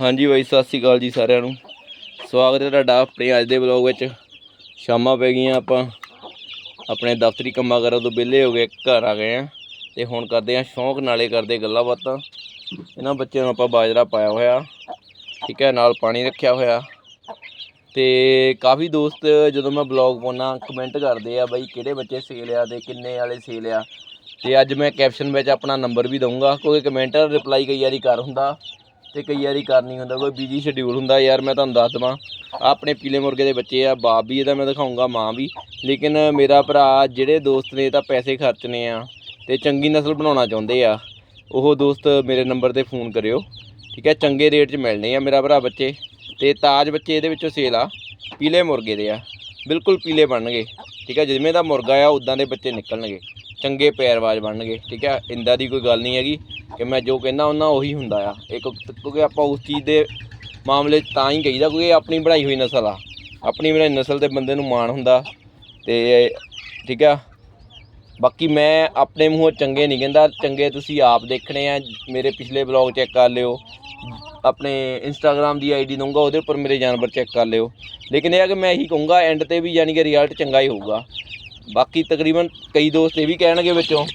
ਹਾਂਜੀ ਬਾਈ, ਸਤਿ ਸ਼੍ਰੀ ਅਕਾਲ ਜੀ ਸਾਰਿਆਂ ਨੂੰ। ਸਵਾਗਤ ਹੈ ਤੁਹਾਡਾ ਆਪਣੇ ਅੱਜ ਦੇ ਵਲੌਗ ਵਿੱਚ। ਸ਼ਾਮਾਂ ਪੈ ਗਈਆਂ ਆਪਾਂ। ਆਪਣੇ ਦਫ਼ਤਰੀ ਕੰਮਾਂ ਕਾਰਾਂ ਤੋਂ ਵਿਹਲੇ ਹੋ ਗਏ, ਘਰ ਆ ਗਏ ਆ। ਤੇ ਹੁਣ ਕਰਦੇ ਆ ਸ਼ੌਂਕ, ਨਾਲੇ ਕਰਦੇ ਗੱਲਾਂ ਬਾਤਾਂ। ਇਹਨਾਂ ਬੱਚਿਆਂ ਨੂੰ ਆਪਾਂ ਬਾਜਰਾ ਪਾਇਆ ਹੋਇਆ। ਠੀਕ ਹੈ, ਨਾਲ ਪਾਣੀ ਰੱਖਿਆ ਹੋਇਆ। ਤੇ ਕਾਫੀ ਦੋਸਤ ਜਦੋਂ ਮੈਂ ਬਲੌਗ ਪਾਉਣਾ ਕਮੈਂਟ ਕਰਦੇ ਆ ਬਾਈ, ਕਿਹੜੇ ਬੱਚੇ ਸੇਲ ਆ ਤੇ ਕਿੰਨੇ ਵਾਲੇ ਸੇਲ ਆ। ਤੇ ਅੱਜ ਮੈਂ ਕੈਪਸ਼ਨ ਵਿੱਚ ਆਪਣਾ ਨੰਬਰ ਵੀ ਦਊਂਗਾ, ਕਿਉਂਕਿ ਕਮੈਂਟਰ ਰਿਪਲਾਈ ਕਈ ਵਾਰੀ ਕਰ ਹੁੰਦਾ। ਤੇ ਕਈ ਵਾਰੀ ਕਰ ਨਹੀਂ ਹੁੰਦਾ, ਕੋਈ ਬਿਜ਼ੀ ਸ਼ਡਿਊਲ ਹੁੰਦਾ, ਯਾਰ ਮੈਂ ਤੁਹਾਨੂੰ ਦੱਸ ਦਵਾਂ, ਆਪਣੇ ਪੀਲੇ ਮੁਰਗੇ ਦੇ ਬੱਚੇ ਆ, ਬਾਪ ਵੀ ਇਹਦਾ ਮੈਂ ਦਿਖਾਉਂਗਾ ਮਾਂ ਵੀ, ਲੇਕਿਨ ਮੇਰਾ ਭਰਾ, ਜਿਹੜੇ ਦੋਸਤ ਨੇ ਤਾਂ ਪੈਸੇ ਖਰਚਣੇ ਆ ਤੇ ਚੰਗੀ ਨਸਲ ਬਣਾਉਣਾ ਚਾਹੁੰਦੇ ਆ, ਉਹ ਦੋਸਤ ਮੇਰੇ ਨੰਬਰ ਤੇ ਫੋਨ ਕਰਿਓ, ਠੀਕ ਹੈ, ਚੰਗੇ ਰੇਟ 'ਚ ਮਿਲਣੇ ਆ ਮੇਰਾ ਭਰਾ ਬੱਚੇ, ਤੇ ਤਾਜ ਬੱਚੇ ਇਹਦੇ ਵਿੱਚੋਂ ਸੇਲ ਆ, ਪੀਲੇ ਮੁਰਗੇ ਦੇ ਆ, ਬਿਲਕੁਲ ਪੀਲੇ ਬਣਨਗੇ, ਠੀਕ ਹੈ, ਜਿਵੇਂ ਦਾ ਮੁਰਗਾ ਆ ਉਦਾਂ ਦੇ ਬੱਚੇ ਨਿਕਲਣਗੇ। ਚੰਗੇ ਪੈਰਵਾਜ ਬਣਨਗੇ, ਠੀਕ ਹੈ? ਇੰਦਾ ਦੀ ਕੋਈ ਗੱਲ ਨਹੀਂ ਹੈਗੀ ਕਿ ਮੈਂ ਜੋ ਕਹਿੰਦਾ ਉਹਨਾਂ ਉਹੀ ਹੁੰਦਾ ਆ। ਇੱਕ ਕਿਉਂਕਿ ਆਪਾਂ ਉਸ ਚੀਜ਼ ਦੇ ਮਾਮਲੇ 'ਚ ਤਾਂ ਹੀ ਕਹੀਦਾ ਕਿਉਂਕਿ ਆਪਣੀ ਬਣਾਈ ਹੋਈ ਨਸਲ ਆ। ਆਪਣੀ ਬਣਾਈ ਨਸਲ ਤੇ ਬੰਦੇ ਨੂੰ ਮਾਣ ਹੁੰਦਾ ਤੇ ਠੀਕ ਆ। ਬਾਕੀ ਮੈਂ ਆਪਣੇ ਮੂੰਹੋਂ ਚੰਗੇ ਨਹੀਂ ਕਹਿੰਦਾ, ਚੰਗੇ ਤੁਸੀਂ ਆਪ ਦੇਖਣੇ ਆ, ਮੇਰੇ ਪਿਛਲੇ ਬਲੌਗ ਚੈੱਕ ਕਰ ਲਿਓ। ਆਪਣੇ ਇੰਸਟਾਗ੍ਰam ਦੀ ਆਈਡੀ ਦਊਂਗਾ, ਉਹਦੇ ਉੱਪਰ ਮੇਰੇ ਜਾਨਵਰ ਚੈੱਕ ਕਰ ਲਿਓ। ਲੇਕਿਨ ਇਹ ਆ ਕਿ ਮੈਂ ਇਹੀ ਕਹੂੰਗਾ ਐਂਡ ਤੇ ਵੀ ਯਾਨੀ ਕਿ ਰਿਜ਼ਲਟ ਚੰਗਾ ਹੀ ਹੋਊਗਾ। ਬਾਕੀ ਤਕਰੀਬਨ ਕਈ ਦੋਸਤ ਇਹ ਵੀ ਕਹਿਣਗੇ ਵਿੱਚੋਂ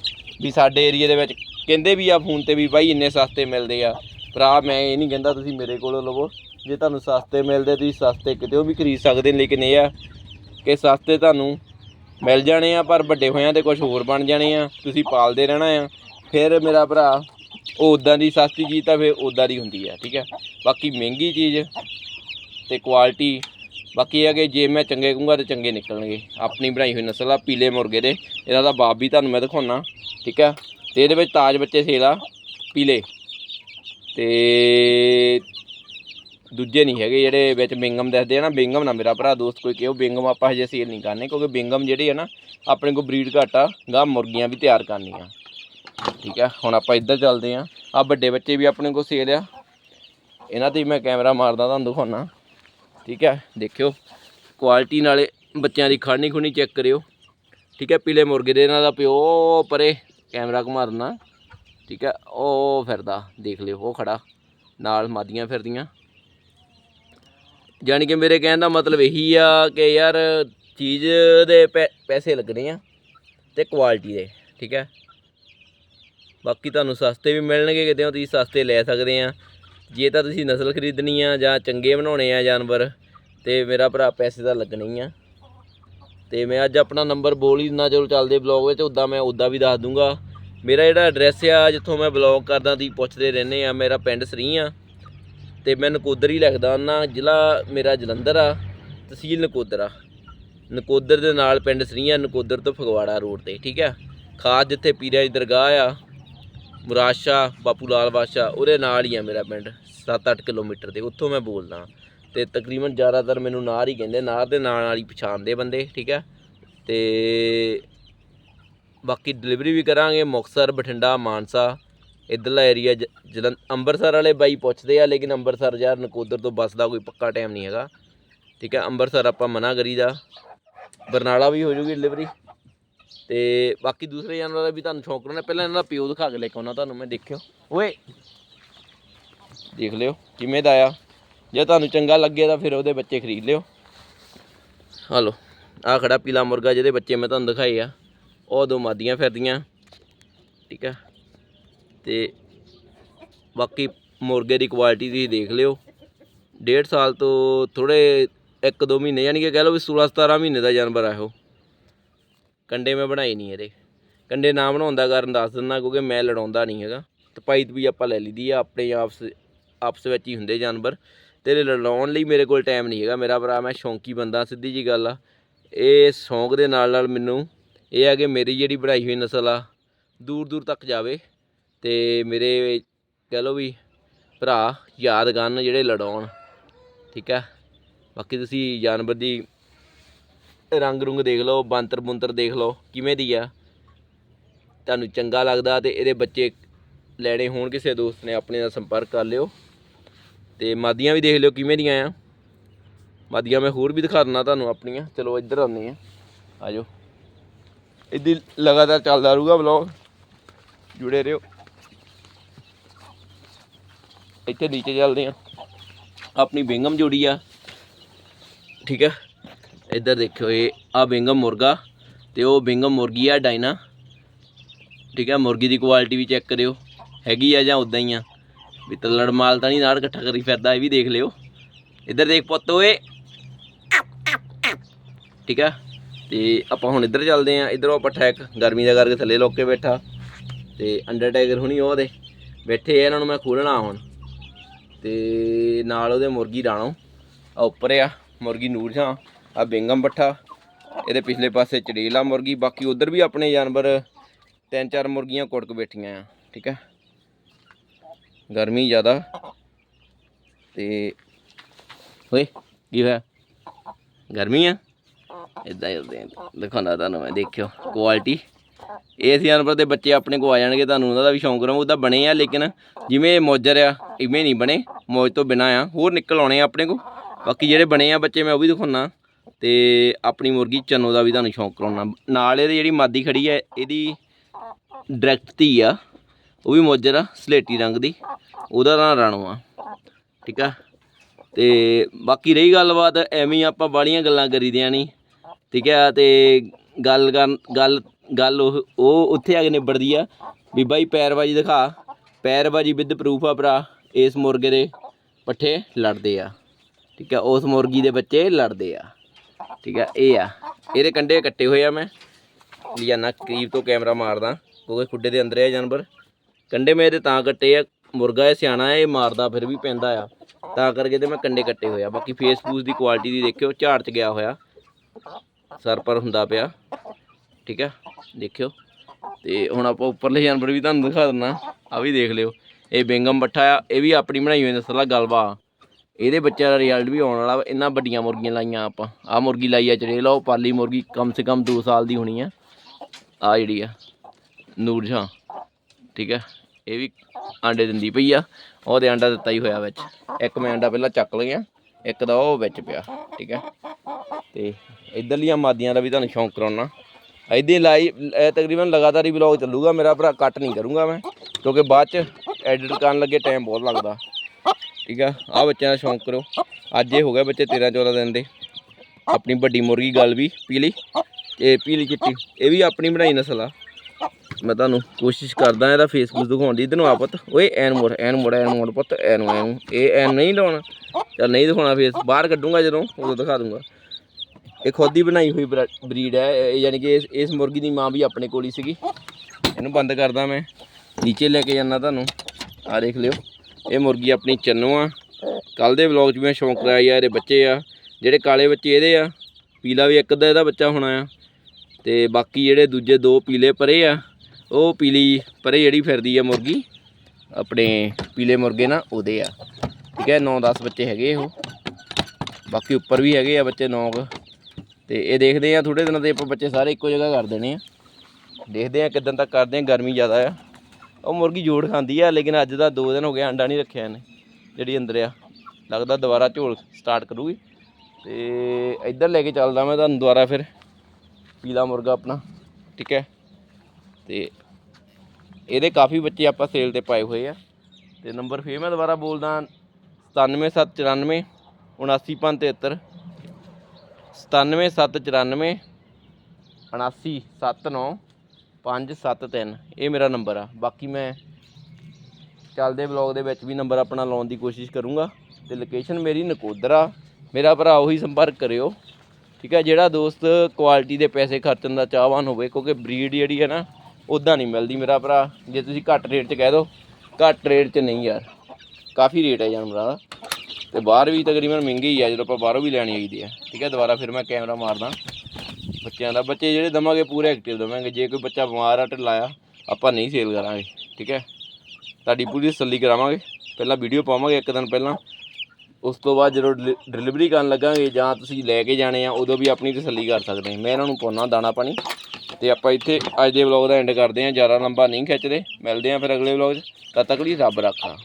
ਵੀ ਸਾਡੇ ਏਰੀਆ ਦੇ ਵਿੱਚ ਕਹਿੰਦੇ ਵੀ ਆ ਫੋਨ ਤੇ ਵੀ ਬਾਈ ਇੰਨੇ ਸਸਤੇ ਮਿਲਦੇ ਆ। ਭਰਾ, ਮੈਂ ਇਹ ਨਹੀਂ ਕਹਿੰਦਾ ਤੁਸੀਂ ਮੇਰੇ ਕੋਲੋਂ ਲਵੋ। ਜੇ ਤੁਹਾਨੂੰ ਸਸਤੇ ਮਿਲਦੇ ਤੁਸੀਂ ਸਸਤੇ ਕਿਤੇੋਂ ਵੀ ਖਰੀਦ ਸਕਦੇ ਨੇ, ਲੇਕਿਨ ਇਹ ਆ ਕਿ ਸਸਤੇ ਤੁਹਾਨੂੰ ਮਿਲ ਜਾਣੇ ਆ, ਪਰ ਵੱਡੇ ਹੋਇਆਂ ਤੇ ਕੁਝ ਹੋਰ ਬਣ ਜਾਣੇ ਆ। ਤੁਸੀਂ ਪਾਲਦੇ ਰਹਿਣਾ ਆ। ਫਿਰ ਮੇਰਾ ਭਰਾ, ਉਹ ਉਦਾਂ ਦੀ ਸਸਤੀ ਚੀਜ਼ ਤਾਂ ਫਿਰ ਉਦਾਂ ਦੀ ਹੁੰਦੀ ਆ, ਠੀਕ ਹੈ ਬਾਕੀ ਮਹਿੰਗੀ ਚੀਜ਼ ਤੇ ਕੁਆਲਿਟੀ ਬਾਕੀ ਇਹ ਆ ਕਿ ਜੇ ਮੈਂ ਚੰਗੇ ਕਹੂੰਗਾ ਤੇ ਚੰਗੇ ਨਿਕਲਣਗੇ। ਆਪਣੀ ਬਣਾਈ ਹੋਈ ਨਸਲ ਆ, ਪੀਲੇ ਮੁਰਗੇ ਦੇ। ਇਹਨਾਂ ਦਾ ਬਾਪ ਵੀ ਤੁਹਾਨੂੰ ਮੈਂ ਦਿਖਾਉਣਾ, ਠੀਕ ਆ? ਤੇ ਇਹਦੇ ਵਿੱਚ ਤਾਜ ਬੱਚੇ ਸੇਲ ਆ, ਪੀਲੇ। ਤੇ ਦੂਜੇ ਨਹੀਂ ਹੈਗੇ ਜਿਹੜੇ ਵਿੱਚ ਬਿੰਗਮ ਦੱਸਦੇ ਆ ਨਾ, ਬਿੰਗਮ ਨਾ ਮੇਰਾ ਭਰਾ ਦੋਸਤ ਕੋਈ ਕਿਹੋ ਬਿੰਗਮ ਆਪਾਂ ਹਜੇ ਸੇਲ ਨਹੀਂ ਕਰਨੇ, ਕਿਉਂਕਿ ਬਿੰਗਮ ਜਿਹੜੇ ਆ ਨਾ, ਆਪਣੇ ਕੋਲ ਬਰੀਡ ਘੱਟ ਆ, ਗਾਂ ਮੁਰਗੀਆਂ ਵੀ ਤਿਆਰ ਕਰਨੀਆਂ। ਠੀਕ ਆ? ਹੁਣ ਆਪਾਂ ਇੱਧਰ ਚੱਲਦੇ ਆ। ਆ ਵੱਡੇ ਬੱਚੇ ਵੀ ਆਪਣੇ ਕੋਲ ਸੇਲ ਆ। ਇਹਨਾਂ ਤੇ ਵੀ ਮੈਂ ਕੈਮਰਾ ਮਾਰਦਾ, ਤੁਹਾਨੂੰ ਦਿਖਾਉਣਾ। ਠੀਕ ਹੈ? ਦੇਖਿਓ ਕੁਆਲਿਟੀ ਨਾਲੇ ਬੱਚਿਆਂ ਦੀ ਖਾਣੀ ਖੁਣੀ ਚੈੱਕ ਕਰਿਓ। ਠੀਕ ਹੈ? ਪੀਲੇ ਮੁਰਗੇ ਦੇ ਇਹਨਾਂ ਦਾ ਪਿਓ ਪਰੇ ਕੈਮਰਾ ਘੁਮਾ ਠੀਕ ਹੈ? ਉਹ ਫਿਰਦਾ, ਦੇਖ ਲਿਓ, ਉਹ ਖੜਾ ਨਾਲ ਮਾਦੀਆਂ ਫਿਰਦੀਆਂ। ਯਾਨੀ ਕਿ ਮੇਰੇ ਕਹਿਣ ਦਾ ਮਤਲਬ ਇਹੀ ਆ ਕਿ ਯਾਰ ਚੀਜ਼ ਦੇ ਪੈ- ਪੈਸੇ ਲੱਗਣੇ ਆ ਤੇ ਕੁਆਲਿਟੀ ਦੇ, ਠੀਕ ਹੈ? ਬਾਕੀ ਤੁਹਾਨੂੰ ਸਸਤੇ ਵੀ ਮਿਲਣਗੇ, ਕਿਤੇ ਤੁਸੀਂ ਸਸਤੇ ਲੈ ਸਕਦੇ ਆ। ਜੇ ਤਾਂ ਤੁਸੀਂ ਨਸਲ ਖਰੀਦਣੀ ਆ ਜਾਂ ਚੰਗੇ ਬਣਾਉਣੇ ਆ ਜਾਨਵਰ, ਤੇ ਮੇਰਾ ਭਰਾ ਪੈਸੇ ਤਾਂ ਲੱਗਣੇ ਹੀ ਆ। ਤੇ ਮੈਂ ਅੱਜ ਆਪਣਾ ਨੰਬਰ ਬੋਲ ਹੀ ਦਿੰਦਾ, ਚਲੋ ਚੱਲਦੇ ਬਲੌਗ ਵਿੱਚ ਉਦਾਂ ਮੈਂ ਉਦਾਂ ਵੀ ਦੱਸ ਦੂੰਗਾ। ਮੇਰਾ ਜਿਹੜਾ ਐਡਰੈਸ ਆ, ਜਿੱਥੋਂ ਮੈਂ ਬਲੌਗ ਕਰਦਾ ਦੀ ਪੁੱਛਦੇ ਰਹਿੰਦੇ ਆ, ਮੇਰਾ ਪਿੰਡ ਸਰੀ ਆ। ਤੇ ਮੈਂ ਨਕੋਦਰ ਹੀ ਲਿਖਦਾ ਹੁੰਦਾ, ਜ਼ਿਲ੍ਹਾ ਮੇਰਾ ਜਲੰਧਰ ਆ, ਤਹਿਸੀਲ ਨਕੋਦਰ ਆ। ਨਕੋਦਰ ਦੇ ਨਾਲ ਪਿੰਡ ਸਰੀਆਂ ਨਕੋਦਰ ਤੋਂ ਫਗਵਾੜਾ ਰੋਡ ਤੇ, ਠੀਕ ਆ? ਖਾਸ ਜਿੱਥੇ ਪੀਰਾਂ ਦੀ ਦਰਗਾਹ ਆ ਮੁਰਾਸ਼ਾ, ਬਾਪੂ ਲਾਲ ਬਾਦਸ਼ਾਹ, ਉਹਦੇ ਨਾਲ ਹੀ ਆ ਮੇਰਾ ਪਿੰਡ 7-8 ਕਿਲੋਮੀਟਰ ਦੇ, ਉੱਥੋਂ ਮੈਂ ਬੋਲਦਾ। ਤੇ ਤਕਰੀਬਨ ਜ਼ਿਆਦਾਤਰ ਮੈਨੂੰ ਨਾਰ ਹੀ ਕਹਿੰਦੇ, ਨਾਰ ਦੇ ਨਾਲ ਨਾਲ ਹੀ ਪਛਾਣਦੇ ਬੰਦੇ, ਠੀਕ ਹੈ? ਤੇ ਬਾਕੀ ਡਿਲੀਵਰੀ ਵੀ ਕਰਾਂਗੇ, ਮੁਕਤਸਰ, ਬਠਿੰਡਾ, ਮਾਨਸਾ, ਇੱਧਰਲਾ ਏਰੀਆ ਜਲੰ ਅੰਮ੍ਰਿਤਸਰ ਵਾਲੇ ਬਾਈ ਪੁੱਛਦੇ ਆ, ਲੇਕਿਨ ਅੰਮ੍ਰਿਤਸਰ ਯਾਰ ਨਕੋਦਰ ਤੋਂ ਬੱਸ ਦਾ ਕੋਈ ਪੱਕਾ ਟਾਈਮ ਨਹੀਂ ਹੈਗਾ। ਠੀਕ ਹੈ? ਅੰਮ੍ਰਿਤਸਰ ਆਪਾਂ ਮਨਾ ਕਰੀਦਾ। ਬਰਨਾਲਾ ਵੀ ਹੋ ਜੂਗੀ ਡਿਲੀਵਰੀ ਤੇ ਬਾਕੀ ਦੂਸਰੇ ਜਾਨਵਰਾਂ ਦਾ ਵੀ ਤੁਹਾਨੂੰ ਸ਼ੌਂਕ ਰਹਿਣਾ ਪਹਿਲਾਂ ਇਹਨਾਂ ਦਾ ਪਿਓ ਦਿਖਾ ਕੇ ਲੈ ਕੇ ਆਉਣਾ, ਤੁਹਾਨੂੰ ਮੈਂ ਦੇਖਿਓ। ਓਏ, ਦੇਖ ਲਿਓ, ਕਿਵੇਂ ਦਾ ਆ। ਜੇ ਤੁਹਾਨੂੰ ਚੰਗਾ ਲੱਗੇ ਤਾਂ ਫਿਰ ਉਹਦੇ ਬੱਚੇ ਖਰੀਦ ਲਿਓ। ਹਲੋ ਆ ਖੜਾ ਪੀਲਾ ਮੁਰਗਾ, ਜਿਹਦੇ ਬੱਚੇ ਮੈਂ ਤੁਹਾਨੂੰ ਦਿਖਾਏ ਆ। ਉਹ ਦੋ ਮਾਦੀਆਂ ਫਿਰਦੀਆਂ। ਠੀਕ ਆ। ਤੇ ਬਾਕੀ ਮੁਰਗੇ ਦੀ ਕੁਆਲਿਟੀ ਤੁਸੀਂ ਦੇਖ ਲਿਓ। ਡੇਢ ਸਾਲ ਤੋਂ ਥੋੜੇ ਇੱਕ ਦੋ ਮਹੀਨੇ, ਯਾਨੀ ਕਿ ਕਹਿ ਲਓ ਵੀ 16 17 ਮਹੀਨੇ ਦਾ ਜਾਨਵਰ ਆ ਉਹ। ਕੰਡੇ ਮੈਂ ਬਣਾਏ ਨਹੀਂ ਇਹਦੇ। ਕੰਡੇ ਨਾ ਬਣਾਉਣ ਦਾ ਕਾਰਨ ਦੱਸ ਦਿੰਦਾ ਕਿਉਂਕਿ ਮੈਂ ਲੜਾਉਂਦਾ ਨਹੀਂ ਹੈਗਾ। ਤਪਾਈਤ ਵੀ ਆਪਾਂ ਲੈ ਲਈਦੀ ਆ, ਆਪਣੇ ਆਪਸ ਆਪਸ ਵਿੱਚ ਹੀ ਹੁੰਦੇ ਜਾਨਵਰ। ਤੇ ਲੜਾਉਣ ਲਈ ਮੇਰੇ ਕੋਲ ਟਾਈਮ ਨਹੀਂ ਹੈਗਾ। ਮੇਰਾ ਭਰਾ ਮੈਂ ਸ਼ੌਂਕੀ ਬੰਦਾ, ਸਿੱਧੀ ਜੀ ਗੱਲ ਆ। ਇਹ ਸ਼ੌਂਕ ਦੇ ਨਾਲ ਨਾਲ ਮੈਨੂੰ ਇਹ ਆ ਕਿ ਮੇਰੀ ਜਿਹੜੀ ਬਣਾਈ ਹੋਈ ਨਸਲ ਆ, ਦੂਰ ਦੂਰ ਤੱਕ ਜਾਵੇ। ਤੇ ਮੇਰੇ ਕਹਿ ਲਓ ਵੀ ਭਰਾ ਯਾਦ ਕਰਨ ਜਿਹੜੇ ਲੜਾਉਣ। ਠੀਕ ਆ? ਬਾਕੀ ਤੁਸੀਂ ਜਾਨਵਰ ਦੀ ਰੰਗ ਰੁੰਗ ਦੇਖ ਲਓ ਬਾਂਤਰ ਬੁੰਤਰ ਦੇਖ ਲਓ, ਕਿਵੇਂ ਦੀ ਆ? ਤੁਹਾਨੂੰ ਚੰਗਾ ਲੱਗਦਾ ਤੇ ਇਹਦੇ ਬੱਚੇ ਲੈਣੇ ਹੋਣ ਕਿਸੇ ਦੋਸਤ ਨੇ, ਆਪਣੇ ਨਾਲ ਸੰਪਰਕ ਕਰ ਲਿਓ। ਤੇ ਮਾਦੀਆਂ ਵੀ ਦੇਖ ਲਿਓ ਕਿਵੇਂ ਦੀਆਂ ਆ। ਮਾਦੀਆਂ ਮੈਂ ਹੋਰ ਵੀ ਦਿਖਾ ਦਿੰਦਾ ਤੁਹਾਨੂੰ ਆਪਣੀਆਂ। ਚਲੋ ਇੱਧਰ ਆਉਂਦੇ ਆ। ਆਜੋ ਇੱਦੀ ਲਗਾਤਾਰ ਚੱਲਦਾ ਰਹੂਗਾ ਵਲੌਗ ਜੁੜੇ ਰਹੋ। ਇੱਥੇ ਨੀਚੇ ਚੱਲਦੇ ਆ। ਆਪਣੀ ਬੇਗਮ ਜੋੜੀ ਆ। ਠੀਕ ਹੈ ਇੱਧਰ ਦੇਖਿਓ ਇਹ ਆ ਬਿੰਗਮ ਮੁਰਗਾ ਤੇ ਉਹ ਬਿੰਗਮ ਮੁਰਗੀ ਆ ਡਾਇਨਾ। ਠੀਕ ਹੈ ਮੁਰਗੀ ਦੀ ਕੁਆਲਿਟੀ ਵੀ ਚੈੱਕ ਕਰਿਓ। ਹੈਗੀ ਆ ਜਾਂ ਉਦਾਂ ਹੀ ਆ? ਵੀ ਤਲੜ ਮਾਲ ਤਾਂ ਨਹੀਂ ਨਾਲ ਇਕੱਠਾ ਕਰੀ ਫਿਰਦਾ, ਇਹ ਵੀ ਦੇਖ ਲਿਓ। ਇੱਧਰ ਦੇਖ ਪੁੱਤ ਓਏ। ਠੀਕ ਆ, ਤੇ ਆਪਾਂ ਹੁਣ ਇੱਧਰ ਚੱਲਦੇ ਆ। ਇੱਧਰੋਂ ਆਪਾਂ ਠੈਕ ਗਰਮੀ ਦਾ ਕਰਕੇ ਥੱਲੇ ਲੋਕ ਕੇ ਬੈਠਾ। ਤੇ ਅੰਡਰ ਟਾਈਗਰ ਹੁਣੀ ਉਹਦੇ ਬੈਠੇ ਆ ਇਹਨਾਂ ਨੂੰ ਮੈਂ ਖੋਲਣਾ ਹੁਣ। ਤੇ ਨਾਲ ਉਹਦੇ ਮੁਰਗੀ ਰਾਣੋ ਆ ਉੱਪਰ ਆ, ਮੁਰਗੀ ਨੂਰ ਜਾਂ ਆ ਬੇਗਮ ਪੱਠਾ, ਇਹਦੇ ਪਿਛਲੇ ਪਾਸੇ ਚੜੇਲਾ ਮੁਰਗੀ, ਬਾਕੀ ਉਧਰ ਵੀ ਆਪਣੇ ਜਾਨਵਰ ਤਿੰਨ ਚਾਰ ਮੁਰਗੀਆਂ ਕੁੜਕ ਬੈਠੀਆਂ ਆ, ਠੀਕ ਹੈ ਗਰਮੀ ਜ਼ਿਆਦਾ। ਤੇ ਓਏ, ਕੀ ਹੋਇਆ? ਗਰਮੀ ਆ? ਇਦਾਂ ਹੀ ਹੁੰਦੇ ਆ। ਦਿਖਾਉਂਦਾ ਤੁਹਾਨੂੰ ਮੈਂ ਦੇਖਿਓ ਕੁਆਲਿਟੀ ਇਸ ਜਾਨਵਰ ਦੇ ਬੱਚੇ ਆਪਣੇ ਕੋ ਆ ਜਾਣਗੇ, ਤੁਹਾਨੂੰ ਉਹਨਾਂ ਦਾ ਵੀ ਸ਼ੌਂਕ ਰਹੂ ਉਹਦਾ ਬਣੇ ਆ, ਲੇਕਿਨ ਜਿਵੇਂ ਮੌਜਰ ਆ, ਇਵੇਂ ਨਹੀਂ ਬਣੇ। ਮੌਜ ਤੋਂ ਬਿਨਾ ਆ, ਹੋਰ ਨਿਕਲ ਆਉਣੇ ਆ ਆਪਣੇ ਕੋ ਬਾਕੀ ਜਿਹੜੇ ਬਣੇ ਆ ਬੱਚੇ, ਮੈਂ ਉਹ ਵੀ ਦਿਖਾਉਣਾ ਤੇ ਆਪਣੀ ਮੁਰਗੀ ਚੰਨੋ ਦਾ ਵੀ ਤੁਹਾਨੂੰ ਸ਼ੌਂਕ ਕਰਾਉਣਾ। ਨਾਲ ਇਹਦੇ ਜਿਹੜੀ ਮਾਦੀ ਖੜੀ ਹੈ, ਇਹਦੀ ਡਾਇਰੈਕਟ ਧੀ ਆ, ਉਹ ਵੀ ਮੋਜਰ ਆ, ਸਲੇਟੀ ਰੰਗ ਦੀ, ਉਹਦਾ ਨਾਂ ਰਾਣੋ ਆ, ਠੀਕ ਆ? ਤੇ ਬਾਕੀ ਰਹੀ ਗੱਲਬਾਤ, ਐਵੇਂ ਆਪਾਂ ਬਾੜੀਆਂ ਗੱਲਾਂ ਕਰੀਦੀਆਂ ਨਹੀਂ ਠੀਕ ਆ? ਤੇ ਗੱਲ ਕਰਨ, ਗੱਲ ਗੱਲ ਉਹ ਉਹ ਉੱਥੇ ਆ ਕੇ ਨਿਬੜਦੀ ਆ, ਵੀ ਬਾਈ ਪੈਰਬਾਜੀ ਦਿਖਾ ਪੈਰਬਾਜੀ ਵਿਦ ਪ੍ਰੂਫ ਆ ਭਰਾ, ਇਸ ਮੁਰਗੇ ਦੇ ਪੱਠੇ ਲੜਦੇ ਆ, ਠੀਕ ਆ? ਉਸ ਮੁਰਗੀ ਦੇ ਬੱਚੇ ਲੜਦੇ ਆ। ਠੀਕ ਆ, ਇਹ ਆ। ਇਹਦੇ ਕੰਡੇ ਕੱਟੇ ਹੋਏ ਆ ਮੈਂ। ਲਿਆਨਾ ਕਰੀਬ ਤੋਂ ਕੈਮਰਾ ਮਾਰਦਾ, ਕਿਉਂਕਿ ਖੁੱਡੇ ਦੇ ਅੰਦਰ ਆ ਜਾਨਵਰ। ਕੰਡੇ ਮੇਰੇ ਤਾਂ ਕੱਟੇ ਆ, ਮੁਰਗਾ ਇਹ ਸਿਆਣਾ ਇਹ ਮਾਰਦਾ ਫਿਰ ਵੀ ਪੈਂਦਾ ਆ। ਤਾਂ ਕਰਕੇ ਤੇ ਮੈਂ ਕੰਡੇ ਕੱਟੇ ਹੋਏ ਆ। ਬਾਕੀ ਫੇਸ ਫੂਸ ਦੀ ਕੁਆਲਿਟੀ ਦੀ ਦੇਖਿਓ, ਝਾੜ ਚ ਗਿਆ ਹੋਇਆ। ਸਰ ਪਰ ਹੁੰਦਾ ਪਿਆ। ਠੀਕ ਆ, ਦੇਖਿਓ। ਤੇ ਹੁਣ ਆਪਾਂ ਉੱਪਰਲੇ ਜਾਨਵਰ ਵੀ ਤੁਹਾਨੂੰ ਦਿਖਾ ਦਿੰਨਾ। ਆ ਵੀ ਦੇਖ ਲਿਓ। ਇਹ ਬੇਗਮ ਬੱਠਾ ਆ, ਇਹ ਵੀ ਆਪਣੀ ਬਣਾਈ ਹੋਈ ਨਸਲ ਆ ਗਲਵਾ। ਇਹਦੇ ਬੱਚਿਆਂ ਦਾ ਰਿਜ਼ਲਟ ਵੀ ਆਉਣ ਵਾਲਾ ਵਾ। ਇਹਨਾਂ ਵੱਡੀਆਂ ਮੁਰਗੀਆਂ ਲਾਈਆਂ ਆਪਾਂ। ਆ ਮੁਰਗੀ ਲਾਈ ਆ ਚੜੇਲਾ ਲਓ ਪਾਲੀ ਮੁਰਗੀ ਕਮ ਸੇ ਕਮ 2 ਸਾਲ ਦੀ ਹੋਣੀ ਆ। ਆ ਜਿਹੜੀ ਆ, ਨੂਰ ਜਾਂ ਠੀਕ ਹੈ ਇਹ ਵੀ ਆਂਡੇ ਦਿੰਦੀ ਪਈ ਆ। ਉਹਦੇ ਆਂਡਾ ਦਿੱਤਾ ਹੀ ਹੋਇਆ ਵਿੱਚ। ਇੱਕ ਮੈਂ ਆਂਡਾ ਪਹਿਲਾਂ ਚੱਕ ਲਿਆ ਇੱਕ ਦਾ ਉਹ ਵਿੱਚ ਪਿਆ, ਠੀਕ ਹੈ ਤੇ ਇਧਰਲੀਆਂ ਮਾਦੀਆਂ ਦਾ ਵੀ ਤੁਹਾਨੂੰ ਸ਼ੌਂਕ ਕਰਾਉਣਾ ਇਹਦੇ ਲਾਈ ਤਕਰੀਬਨ ਲਗਾਤਾਰ ਹੀ ਵਲੌਗ ਚੱਲੂਗਾ, ਮੇਰਾ ਭਰਾ ਕੱਟ ਨਹੀਂ ਕਰੂੰਗਾ ਮੈਂ, ਕਿਉਂਕਿ ਬਾਅਦ ਚ ਐਡਿਟ ਕਰਨ ਲੱਗੇ ਟਾਈਮ ਬਹੁਤ ਲੱਗਦਾ। ਠੀਕ ਆ? ਆ ਬੱਚਿਆਂ ਦਾ ਸ਼ੌਂਕ ਕਰੋ। ਅੱਜ ਇਹ ਹੋ ਗਿਆ ਬੱਚੇ 13 14 ਦਿਨ ਦੇ। ਆਪਣੀ ਵੱਡੀ ਮੁਰਗੀ ਗੱਲ ਵੀ ਪੀਲੀ। ਇਹ ਪੀਲੀ ਚਿੱਟੀ ਇਹ ਵੀ ਆਪਣੀ ਬਣਾਈ ਨਸਲ ਆ ਮੈਂ ਤੁਹਾਨੂੰ ਕੋਸ਼ਿਸ਼ ਕਰਦਾ ਇਹਦਾ ਫੇਸਬੁੱਕ ਦਿਖਾਉਣ ਦੀ। ਇਧਰ ਨੂੰ ਆ ਪੁੱਤ ਓਏ ਐਨ ਮੋੜ ਐਨ ਮੋੜ ਐਨ ਮੋੜ ਪੁੱਤ ਐਨ ਨੂੰ, ਐਨ। ਇਹ ਐਨ ਨਹੀਂ ਲਾਉਣਾ ਚੱਲ ਨਹੀਂ ਦਿਖਾਉਣਾ ਫੇਸ ਬਾਹਰ ਕੱਢੂੰਗਾ ਜਦੋਂ ਉਦੋਂ ਦਿਖਾ ਦੂੰਗਾ। ਇਹ ਖੁਦ ਹੀ ਬਣਾਈ ਹੋਈ ਬਰੀਡ ਹੈ। ਯਾਨੀ ਕਿ ਇਸ ਇਸ ਮੁਰਗੀ ਦੀ ਮਾਂ ਵੀ ਆਪਣੇ ਕੋਲ ਹੀ ਸੀਗੀ। ਇਹਨੂੰ ਬੰਦ ਕਰਦਾ ਮੈਂ। ਨੀਚੇ ਲੈ ਕੇ ਜਾਣਾ ਤੁਹਾਨੂੰ। ਆ ਦੇਖ ਲਿਓ। ਇਹ ਮੁਰਗੀ ਆਪਣੀ ਚੰਨੋ ਆ। ਕੱਲ ਦੇ ਵਲੌਗ 'ਚ ਮੈਂ ਸ਼ੌਂਕ ਕਰਾਇਆ ਇਹਦੇ ਬੱਚੇ ਆ। ਜਿਹੜੇ ਕਾਲੇ ਬੱਚੇ ਇਹਦੇ ਆ, ਪੀਲਾ ਵੀ ਇੱਕ ਦਾ ਇਹਦਾ ਬੱਚਾ ਹੋਣਾ ਆ। ਤੇ ਬਾਕੀ ਜਿਹੜੇ ਦੂਜੇ ਦੋ ਪੀਲੇ ਪਰੇ ਆ, ਉਹ ਪੀਲੀ ਪਰੇ ਜਿਹੜੀ ਫਿਰਦੀ ਆ ਮੁਰਗੀ, ਆਪਣੇ ਪੀਲੇ ਮੁਰਗੇ ਨਾ ਉਹਦੇ ਆ। ਠੀਕ ਹੈ 9-10 ਬੱਚੇ ਹੈਗੇ ਉਹ। ਬਾਕੀ ਉੱਪਰ ਵੀ ਹੈਗੇ ਆ ਬੱਚੇ 9 ਤੇ ਇਹ ਦੇਖਦੇ ਆ ਥੋੜੇ ਦਿਨਾਂ ਦੇ ਆਪਾਂ ਬੱਚੇ ਸਾਰੇ ਇੱਕੋ ਜਗ੍ਹਾ ਕਰ ਦੇਣੇ ਆ। ਦੇਖਦੇ ਆ ਕਿਦਾਂ ਤੱਕ ਕਰਦੇ ਆ, ਗਰਮੀ ਜ਼ਿਆਦਾ ਆ। ਉਹ ਮੁਰਗੀ ਜੋੜ ਖਾਂਦੀ ਆ, ਲੇਕਿਨ ਅੱਜ ਦਾ 2 ਦਿਨ ਹੋ ਗਏ ਅੰਡਾ ਨਹੀਂ ਰੱਖਿਆ ਇਹਨੇ, ਜਿਹੜੀ ਅੰਦਰ ਆ। ਲੱਗਦਾ ਦੁਬਾਰਾ ਝੋਲ ਸਟਾਰਟ ਕਰੂਗੀ। ਤੇ ਇੱਧਰ ਲੈ ਕੇ ਚੱਲਦਾ ਮੈਂ ਤੁਹਾਨੂੰ ਦੁਬਾਰਾ ਫਿਰ। ਪੀਲਾ ਮੁਰਗਾ ਆਪਣਾ, ਠੀਕ ਹੈ? ਤੇ ਇਹਦੇ ਕਾਫੀ ਬੱਚੇ ਆਪਾਂ ਸੇਲ ਤੇ ਪਾਏ ਹੋਏ ਆ। ਤੇ ਨੰਬਰ ਫੇਰ ਮੈਂ ਦੁਬਾਰਾ ਬੋਲਦਾ 97794 79573 97794 7979573 ਇਹ ਮੇਰਾ ਨੰਬਰ ਆ। ਬਾਕੀ ਮੈਂ ਚੱਲਦੇ ਵਲੌਗ ਦੇ ਵਿੱਚ ਵੀ ਨੰਬਰ ਆਪਣਾ ਲਾਉਣ ਦੀ ਕੋਸ਼ਿਸ਼ ਕਰੂੰਗਾ। ਤੇ ਲੋਕੇਸ਼ਨ ਮੇਰੀ ਨਕੋਦਰ ਆ। ਮੇਰਾ ਭਰਾ ਉਹੀ ਸੰਪਰਕ ਕਰਿਓ। ਠੀਕ ਹੈ ਜਿਹੜਾ ਦੋਸਤ ਕੁਆਲਿਟੀ ਦੇ ਪੈਸੇ ਖਰਚਣ ਦਾ ਚਾਹਵਾਨ ਹੋਵੇ, ਕਿਉਂਕਿ ਬਰੀਡ ਜਿਹੜੀ ਹੈ ਨਾ ਉਦਾਂ ਨਹੀਂ ਮਿਲਦੀ ਮੇਰਾ ਭਰਾ। ਜੇ ਤੁਸੀਂ ਘੱਟ ਰੇਟ 'ਚ ਕਹਿ ਦੋ। ਘੱਟ ਰੇਟ 'ਚ ਨਹੀਂ ਯਾਰ। ਕਾਫੀ ਰੇਟ ਹੈ ਜਾਨਵਰਾਂ ਦਾ। ਤੇ ਬਾਹਰ ਵੀ ਤਕਰੀਬਨ ਮਹਿੰਗੀ ਹੀ ਆ। ਜਦੋਂ ਆਪਾਂ ਬਾਹਰੋਂ ਵੀ ਲੈਣੀ ਆਈਦੀ ਆ। ਠੀਕ ਹੈ ਦੁਬਾਰਾ ਫਿਰ ਮੈਂ ਕੈਮਰਾ ਮਾਰਦਾ। ਬੱਚਿਆਂ ਦਾ। ਬੱਚੇ ਜਿਹੜੇ ਦਵਾਂਗੇ ਪੂਰੇ ਐਕਟਿਵ ਦਵਾਂਗੇ। ਜੇ ਕੋਈ ਬੱਚਾ ਬਿਮਾਰ ਆ, ਢਿੱਲਾ ਆ, ਆਪਾਂ ਨਹੀਂ ਸੇਲ ਕਰਾਂਗੇ, ਠੀਕ ਹੈ? ਤੁਹਾਡੀ ਪੂਰੀ ਤਸੱਲੀ ਕਰਾਵਾਂਗੇ। ਪਹਿਲਾਂ ਵੀਡੀਓ ਪਾਵਾਂਗੇ ਇੱਕ ਦਿਨ ਪਹਿਲਾਂ। ਉਸ ਤੋਂ ਬਾਅਦ ਜਦੋਂ ਡਿਲੀਵਰੀ ਕਰਨ ਲੱਗਾਂਗੇ ਜਾਂ ਤੁਸੀਂ ਲੈ ਕੇ ਜਾਣੇ ਆ, ਉਦੋਂ ਵੀ ਆਪਣੀ ਤਸੱਲੀ ਕਰ ਸਕਦੇ ਮੈਂ ਇਹਨਾਂ ਨੂੰ ਪਾਉਣਾ ਦਾਣਾ ਪਾਣੀ। ਤੇ ਆਪਾਂ ਇੱਥੇ ਅੱਜ ਦੇ ਵਲੌਗ ਦਾ ਐਂਡ ਕਰਦੇ ਹਾਂ। ਜ਼ਿਆਦਾ ਲੰਬਾ ਨਹੀਂ ਖਿੱਚਦੇ। ਮਿਲਦੇ ਹਾਂ ਫਿਰ ਅਗਲੇ ਵਲੌਗ 'ਚ। ਤਦ ਤੱਕ ਲਈ ਰੱਬ ਰੱਖਾ।